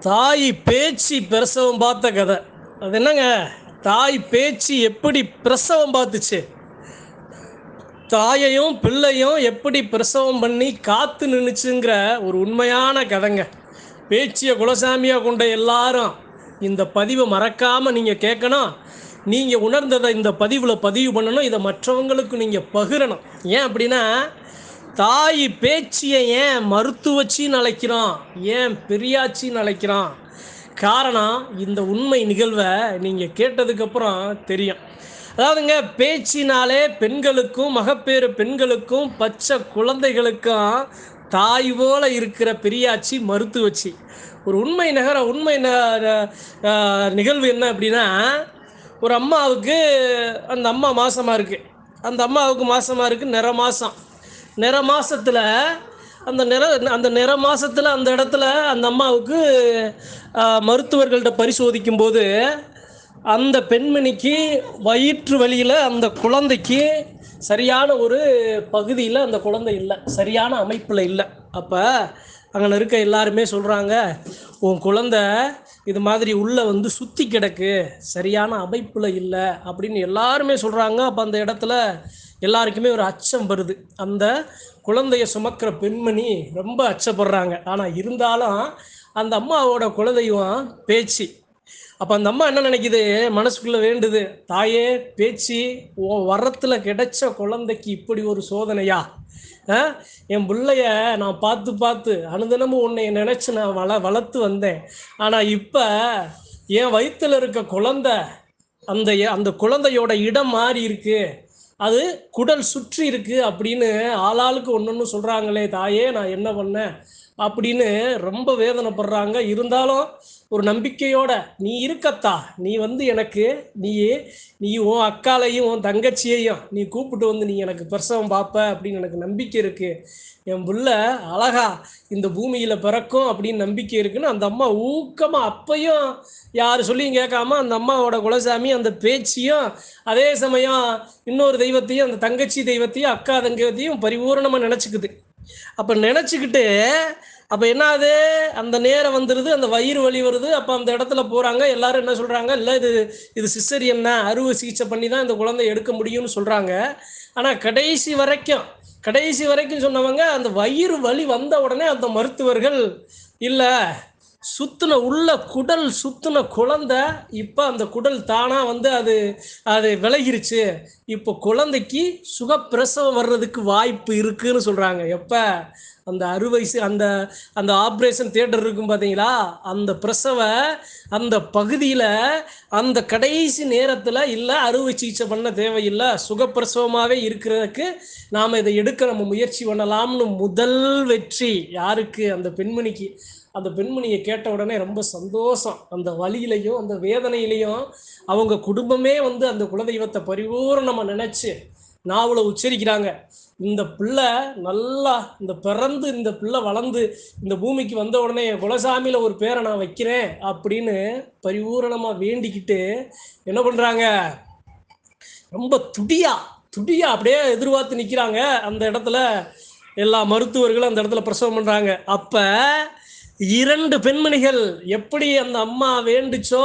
தாய் பேச்சு பிரசவம் பார்த்த கதை. அது என்னங்க? தாய் பேச்சு எப்படி பிரசவம் பார்த்துச்சு? தாயையும் பிள்ளையும் எப்படி பிரசவம் பண்ணி காத்து நின்றுச்சுங்கிற ஒரு உண்மையான கதைங்க. பேச்சியை குலசாமியாக கொண்ட எல்லாரும் இந்த பதிவை மறக்காமல் நீங்கள் கேட்கணும். நீங்கள் உணர்ந்ததை இந்த பதிவில் பதிவு பண்ணணும். இதை மற்றவங்களுக்கு நீங்கள் பகிரணும். ஏன் அப்படின்னா தாய் பேச்சியை ஏன் மருத்துவச்சின்னு அழைக்கிறோம் ஏன் பெரியாச்சின்னு அழைக்கிறோம் காரணம் இந்த உண்மை நிகழ்வை நீங்கள் கேட்டதுக்கப்புறம் தெரியும். அதாவதுங்க பேச்சினாலே பெண்களுக்கும் மகப்பேறு பெண்களுக்கும் பச்சை குழந்தைகளுக்கும் தாய் போல இருக்கிற பெரியாச்சி மருத்துவச்சி. ஒரு உண்மை நகர உண்மை ந- நிகழ்வு என்ன அப்படின்னா ஒரு அம்மாவுக்கு அந்த அம்மா மாசமாக இருக்கு. அந்த அம்மாவுக்கு மாசமாக இருக்குது நிற மாதம் நிற மாதத்தில் அந்த நிற அந்த நிற மாதத்தில் அந்த இடத்துல அந்த அம்மாவுக்கு மருத்துவர்கள்ட்ட பரிசோதிக்கும் போது அந்த பெண்மணிக்கு வயிற்று வழியில் அந்த குழந்தைக்கு சரியான ஒரு பகுதியில் அந்த குழந்தை இல்லை. சரியான அமைப்பில் இல்லை. அப்போ அங்கே இருக்க எல்லாருமே சொல்கிறாங்க உன் குழந்தை இது மாதிரி உள்ளே வந்து சுற்றி கிடக்கு. சரியான அமைப்பில் இல்லை. அப்படின்னு எல்லாருமே சொல்கிறாங்க அப்போ அந்த இடத்துல எல்லாருக்குமே ஒரு அச்சம் வருது. அந்த குழந்தைய சுமக்கிற பெண்மணி ரொம்ப அச்சப்படுறாங்க. ஆனால் இருந்தாலும் அந்த அம்மாவோட குலதெய்வம் பேச்சு. அப்போ அந்த அம்மா என்ன நினைக்குது? மனசுக்குள்ளே வேண்டுது. தாயே பேச்சு ஓ வரத்தில் கிடைச்ச குழந்தைக்கு இப்படி ஒரு சோதனையா? என் பிள்ளைய நான் பார்த்து பார்த்து அனுதினமும் உன்னை நினச்சி நான் வள வளர்த்து வந்தேன். ஆனால் இப்போ என் வயிற்றில் இருக்க குழந்தை அந்த அந்த குழந்தையோட இடம் மாறி இருக்குது அது குடல் சுற்றி இருக்கு அப்படின்னு ஆளாளுக்கு ஒன்று ஒன்று சொல்கிறாங்களே தாயே நான் என்ன பண்ணேன்? அப்படின்னு ரொம்ப வேதனைப்படுறாங்க. இருந்தாலும் ஒரு நம்பிக்கையோட நீ இருக்கத்தா நீ வந்து எனக்கு நீ நீ உன் அக்காலையும் உன் தங்கச்சியையும் நீ கூப்பிட்டு வந்து நீ எனக்கு பிரசவம் பார்ப்ப அப்படின்னு எனக்கு நம்பிக்கை இருக்கு. என் புள்ள அழகா இந்த பூமியில பிறக்கும் அப்படின்னு நம்பிக்கை இருக்குன்னு அந்த அம்மா ஊக்கமா அப்பையும் யார் சொல்லியும் கேட்காம அந்த அம்மாவோட குலசாமி அந்த பேச்சியும் அதே சமயம் இன்னொரு தெய்வத்தையும் அந்த தங்கச்சி தெய்வத்தையும் அக்கா தங்கத்தையும் பரிபூரணமா நினச்சிக்குது. அப்போ நினச்சிக்கிட்டு அப்போ என்ன ஆகுது அந்த நேரம் வந்துடுது அந்த வயிறு வலி வருது அப்போ அந்த இடத்துல போகிறாங்க எல்லாரும் என்ன சொல்கிறாங்க இல்லை இது இது சிசரியன் தான் அறுவை சிகிச்சை பண்ணி தான் இந்த குழந்தைய எடுக்க முடியும்னு சொல்கிறாங்க ஆனால் கடைசி வரைக்கும் கடைசி வரைக்கும் சொன்னவங்க அந்த வயிறு வலி வந்த உடனே அந்த மருத்துவர்கள் இல்லை சுத்தின உள்ள குடல் சுத்தின குழந்தை இப்போ அந்த குடல் தானாக வந்து அது அது விலகிருச்சு. இப்போ குழந்தைக்கு சுகப்பிரசவம் வர்றதுக்கு வாய்ப்பு இருக்குன்னு சொல்கிறாங்க எப்போ? அந்த அறுவைசு அந்த அந்த ஆப்ரேஷன் தியேட்டர் இருக்கும் பார்த்தீங்களா அந்த பிரசவ அந்த பகுதியில் அந்த கடைசி நேரத்தில் இல்லை அறுவை சிகிச்சை பண்ண தேவையில்லை சுகப்பிரசவமாகவே இருக்கிறதுக்கு நாம் இதை எடுக்க நம்ம முயற்சி பண்ணலாம்னு முதல் வெற்றி யாருக்கு? அந்த பெண்மணிக்கு. அந்த பெண்மணியை கேட்ட உடனே ரொம்ப சந்தோஷம். அந்த வழியிலையும் அந்த வேதனையிலையும் அவங்க குடும்பமே வந்து அந்த குலதெய்வத்தை பரிபூர்ணமாக நினச்சி நாவல உச்சரிக்கிறாங்க. இந்த பிள்ளை நல்லா இந்த பிறந்து இந்த பிள்ளை வளர்ந்து இந்த பூமிக்கு வந்த உடனே என் குலசாமியில் ஒரு பேரை நான் வைக்கிறேன் அப்படின்னு பரிபூரணமாக வேண்டிக்கிட்டு என்ன பண்ணுறாங்க ரொம்ப துடியா துடியா அப்படியே எதிர்பார்த்து நிற்கிறாங்க அந்த இடத்துல எல்லா மருத்துவர்களும் அந்த இடத்துல பிரசவம் பண்ணுறாங்க அப்போ இரண்டு பெண்மணிகள் எப்படி அந்த அம்மா வேண்டுச்சோ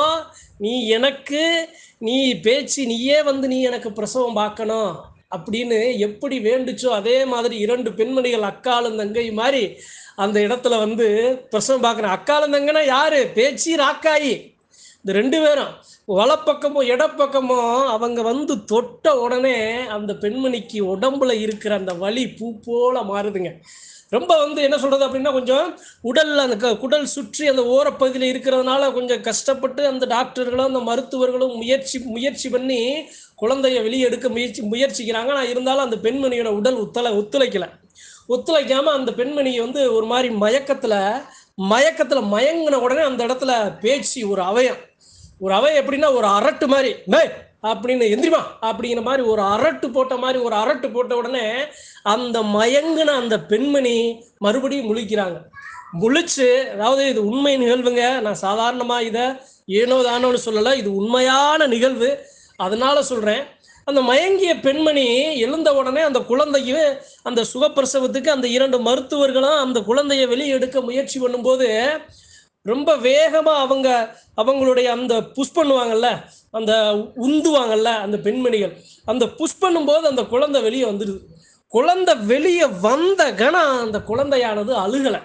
நீ எனக்கு நீ பேச்சு நீயே வந்து நீ எனக்கு பிரசவம் பார்க்கணும் அப்படின்னு எப்படி வேண்டுச்சோ அதே மாதிரி இரண்டு பெண்மணிகள் அக்காலும் தங்கை மாதிரி அந்த இடத்துல வந்து பிரசவம் பார்க்குறேன் அக்காலும் தங்கன்னா யாரு? பேச்சு ராக்காயி. இந்த ரெண்டு பேரும். வலப்பக்கமும் இடப்பக்கமும் அவங்க வந்து தொட்ட உடனே அந்த பெண்மணிக்கு உடம்புல இருக்கிற அந்த வலி பூ போல மாறுதுங்க. ரொம்ப வந்து என்ன சொல்கிறது அப்படின்னா கொஞ்சம் உடல் அந்த க- குடல் சுற்றி அந்த ஓரப்பகுதியில் இருக்கிறதுனால கொஞ்சம் கஷ்டப்பட்டு அந்த டாக்டர்களும் அந்த மருத்துவர்களும் முயற்சி முயற்சி பண்ணி குழந்தைய வெளியே எடுக்க முயற்சி முயற்சிக்கிறாங்க. ஆனால் இருந்தாலும் அந்த பெண்மணியோட உடல் ஒத்துழை ஒத்துழைக்கலை. ஒத்துழைக்காமல் அந்த பெண்மணியை வந்து ஒரு மாதிரி மயக்கத்தில் மயக்கத்தில் மயங்கின உடனே அந்த இடத்துல பேச்சு ஒரு அவயம். ஒரு அவை எப்படின்னா ஒரு அரட்டு மாதிரி மே அப்படின்னு எந்திரிமா அப்படிங்கிற மாதிரி ஒரு அரட்டு போட்ட மாதிரி ஒரு அரட்டு போட்ட உடனே அந்த மயங்கின அந்த பெண்மணி மறுபடியும் முழிக்கிறாங்க. முழிச்சு அதாவது இது உண்மை நிகழ்வுங்க. நான் சாதாரணமா இதை ஏனோ தானோன்னு சொல்லலை. இது உண்மையான நிகழ்வு. அதனால சொல்றேன். அந்த மயங்கிய பெண்மணி எழுந்த உடனே அந்த குழந்தையும் அந்த சுகப்பிரசவத்துக்கு அந்த இரண்டு மருத்துவர்களும் அந்த குழந்தையை வெளியே எடுக்க முயற்சி பண்ணும்போது ரொம்ப வேகமாக அவங்க அவங்களுடைய அந்த புஷ் பண்ணுவாங்கல்ல அந்த உந்துவாங்கல்ல அந்த பெண்மணிகள். அந்த புஷ் பண்ணும்போது அந்த குழந்தை வெளியே வந்துடுது குழந்தை வெளியே வந்த கணம் அந்த குழந்தையானது அழுகலை.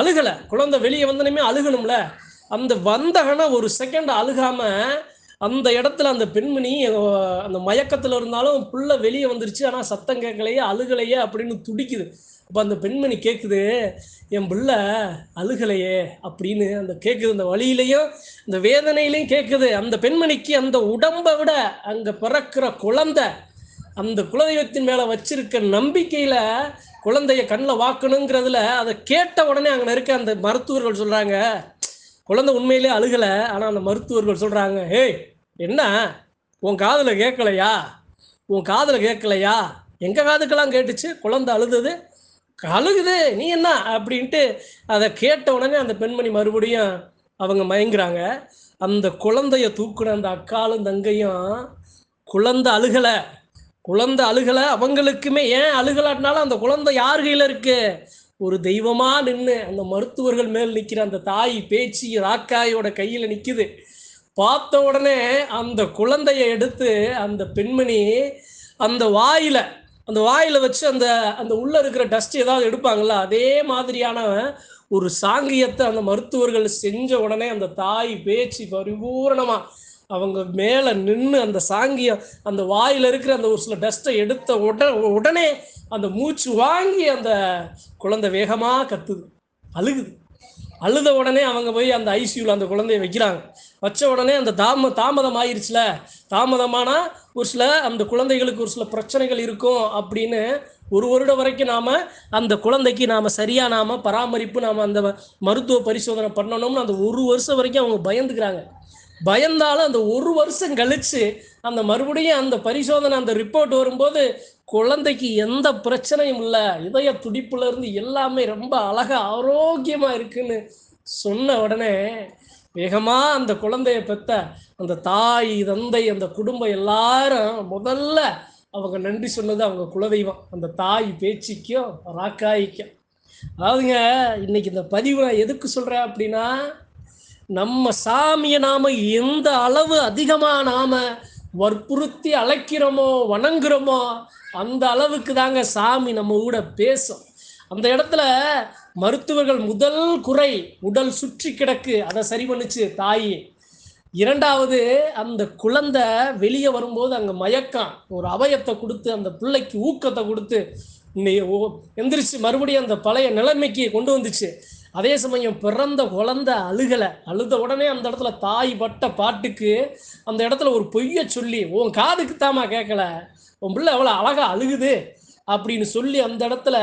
அழுகலை. குழந்தை வெளியே வந்தனமே அழுகணும்ல. அந்த வந்த கணம் ஒரு செகண்ட் அழுகாமல் அந்த இடத்துல அந்த பெண்மணி அந்த மயக்கத்தில் இருந்தாலும் புள்ள வெளியே வந்துருச்சு. ஆனால் சத்தம் கேட்கலையே அழுகலையே அப்படின்னு துடிக்குது. அப்போ அந்த பெண்மணி கேட்குது என் பிள்ளை அழுகலையே அப்படின்னு அந்த கேட்குது அந்த வழியிலையும் இந்த வேதனையிலையும் கேட்குது அந்த பெண்மணிக்கு அந்த உடம்பை விட அங்கே பிறக்கிற குழந்தை அந்த குலதெய்வத்தின் மேலே வச்சிருக்க நம்பிக்கையில் குழந்தைய கண்ணில் வாக்கணுங்கிறதுல அதை கேட்ட உடனே அங்கே இருக்க அந்த மருத்துவர்கள் சொல்கிறாங்க குழந்தை உண்மையிலே அழுகலை ஆனால் அந்த மருத்துவர்கள் சொல்கிறாங்க ஏய் என்ன? உன் காதில் கேட்கலையா? உன் காதில் கேட்கலையா? எங்கள் காதுக்கெல்லாம் கேட்டுச்சு? குழந்தை அழுதுது அழுகுது நீ என்ன? அப்படின்ட்டு அதை கேட்ட உடனே அந்த பெண்மணி மறுபடியும் அவங்க மயங்குறாங்க. அந்த குழந்தைய தூக்குன அந்த அக்காலும் தங்கையும் குழந்தை அழுகலை குழந்தை அழுகலை அவங்களுக்குமே ஏன் அழுகலாட்டினாலும் அந்த குழந்தை யார் கையில் இருக்குது ஒரு தெய்வமா நின்று அந்த மருத்துவர்கள் மேல் நிற்கிற அந்த தாய் பேச்சு ராக்காயோட கையில் நிற்குது பார்த்த உடனே அந்த குழந்தைய எடுத்து அந்த பெண்மணி அந்த வாயில அந்த வாயில வச்சு அந்த அந்த உள்ள இருக்கிற டஸ்ட் ஏதாவது எடுப்பாங்களா அதே மாதிரியான ஒரு சாங்கியத்தை அந்த மருத்துவர்கள் செஞ்ச உடனே அந்த தாய் பேச்சு பரிபூரணமா அவங்க மேலே நின்று அந்த சாங்கியம் அந்த வாயில் இருக்கிற அந்த ஒரு சில டஸ்ட்டை எடுத்த உட உடனே அந்த மூச்சு வாங்கி அந்த குழந்தை வேகமாக கத்துது. அழுகுது. அழுத உடனே அவங்க போய் அந்த ஐசியூவில் அந்த குழந்தைய வைக்கிறாங்க. வச்ச உடனே அந்த தாம தாமதம் ஆயிருச்சுல. தாமதமானா ஒரு சில அந்த குழந்தைகளுக்கு ஒரு சில பிரச்சனைகள் இருக்கும் அப்படின்னு ஒரு வருடம் வரைக்கும் நாம் அந்த குழந்தைக்கு நாம் சரியாக நாம் பராமரிப்பு நாம் அந்த மருத்துவ பரிசோதனை பண்ணணும்னு அந்த ஒரு வருஷம் வரைக்கும் அவங்க பயந்துக்கிறாங்க. பயந்தாலும் அந்த ஒரு வருஷம் கழிச்சு அந்த மறுபடியும் அந்த பரிசோதனை அந்த ரிப்போர்ட் வரும்போது குழந்தைக்கு எந்த பிரச்சனையும் இல்லை. இதய துடிப்புல இருந்து எல்லாமே ரொம்ப அழகா ஆரோக்கியமா இருக்குன்னு சொன்ன உடனே வேகமா அந்த குழந்தைய பெத்த அந்த தாய் தந்தை அந்த குடும்பம் எல்லாரும் முதல்ல அவங்க நன்றி சொன்னது அவங்க குலதெய்வம். அந்த தாய் பேச்சுக்கும் ராக்காய்க்கும் அதாவதுங்க இன்னைக்கு இந்த பதிவு நான் எதுக்கு சொல்றேன் அப்படின்னா நம்ம சாமியை நாம எந்த அளவு அதிகமா நாம வற்புறுத்தி அழைக்கிறோமோ வணங்குறோமோ அந்த அளவுக்கு தாங்க சாமி நம்ம கூட பேசும். அந்த இடத்துல மருத்துவர்கள் முதல் குறை உடல் சுற்றி கிடக்கு. அதை சரி பண்ணுச்சு தாய். இரண்டாவது அந்த குழந்தை வெளியே வரும்போது அங்கே மயக்கம். ஒரு அவயத்தை கொடுத்து அந்த பிள்ளைக்கு ஊக்கத்தை கொடுத்து எந்திரிச்சு மறுபடியும் அந்த பழைய நிலைமைக்கு கொண்டு வந்துச்சு. அதே சமயம் பிறந்த குழந்தை அழுகலை. அழுத உடனே அந்த இடத்துல தாய் பட்ட பாட்டுக்கு அந்த இடத்துல ஒரு பொய்யை சொல்லி உன் காதுக்கு தாமா கேட்கல உன் பிள்ளை எவ்வளோ அழகாக அழுகுது. அப்படின்னு சொல்லி அந்த இடத்துல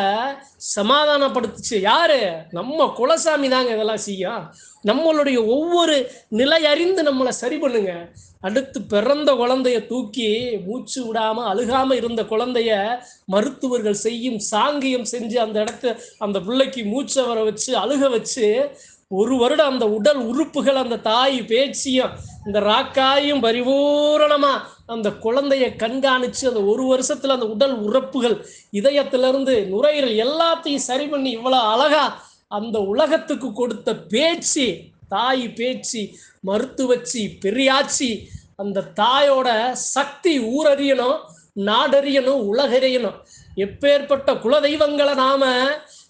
சமாதானப்படுத்துச்சு. யாரு? நம்ம குலசாமி தாங்க இதெல்லாம் செய்யும் நம்மளுடைய ஒவ்வொரு நிலை அறிந்து நம்மளை சரி பண்ணுங்க. அடுத்து பிறந்த குழந்தைய தூக்கி மூச்சு விடாம அழுகாம இருந்த குழந்தைய மருத்துவர்கள் செய்யும் சாங்கியம் செஞ்சு அந்த இடத்த அந்த பிள்ளைக்கு மூச்சை வர வச்சு அழுக வச்சு ஒரு வருடம் அந்த உடல் உறுப்புகள் அந்த தாய் பேச்சியும் இந்த ராக்காயும் பரிபூரணமா அந்த குழந்தைய கண்காணித்து அந்த ஒரு வருஷத்தில் அந்த உடல் உறப்புகள் இதயத்திலிருந்து நுரையீரல் எல்லாத்தையும் சரி பண்ணி இவ்வளோ அழகாக அந்த உலகத்துக்கு கொடுத்த பேச்சு தாய் பேச்சு மருத்துவச்சி பெரியாச்சி அந்த தாயோட சக்தி ஊரறியணும் நாடறியணும் உலகறியணும். எப்பேற்பட்ட குலதெய்வங்களை நாம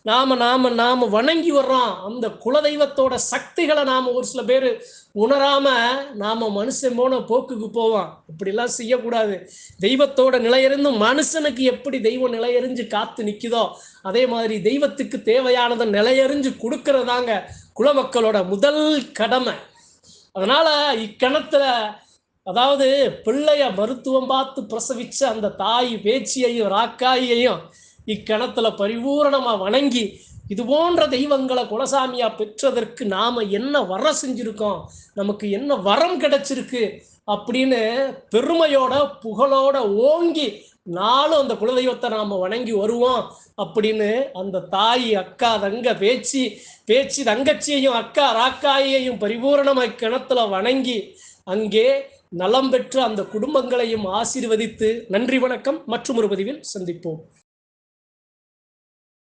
நாம நாம நாம வணங்கி வர்றோம். அந்த குலதெய்வத்தோட சக்திகளை நாம ஒரு சில பேர் உணராம நாம மனுஷன் போன போக்குக்கு போவோம். இப்படிலாம் செய்யக்கூடாது. தெய்வத்தோட நிலையறிந்து மனுஷனுக்கு எப்படி தெய்வம் நிலையறிஞ்சு காத்து நிற்குதோ அதே மாதிரி தெய்வத்துக்கு தேவையானதை நிலையறிஞ்சு கொடுக்கறதாங்க குலமக்களோட முதல் கடமை. அதனால இக்கணத்துல அதாவது பிள்ளைய மருத்துவம் பார்த்து பிரசவிச்ச அந்த தாய் பேச்சியையும் ராக்காயையும் இக்கணத்துல பரிபூரணமா வணங்கி இது போன்ற தெய்வங்களை குலசாமியா பெற்றதற்கு நாம என்ன வர செஞ்சிருக்கோம்? நமக்கு என்ன வரம் கிடைச்சிருக்கு? அப்படின்னு பெருமையோட புகழோட ஓங்கி நாளும் அந்த குலதெய்வத்தை நாம வணங்கி வருவோம் அப்படின்னு அந்த தாய் அக்கா தங்க பேச்சு பேச்சு தங்கச்சியையும் அக்கா ராக்காயையும் பரிபூரணமாய் கிணத்துல வணங்கி அங்கே நலம் பெற்று அந்த குடும்பங்களையும் ஆசீர்வதித்து நன்றி வணக்கம். மற்றும் ஒரு பதிவில் சந்திப்போம்.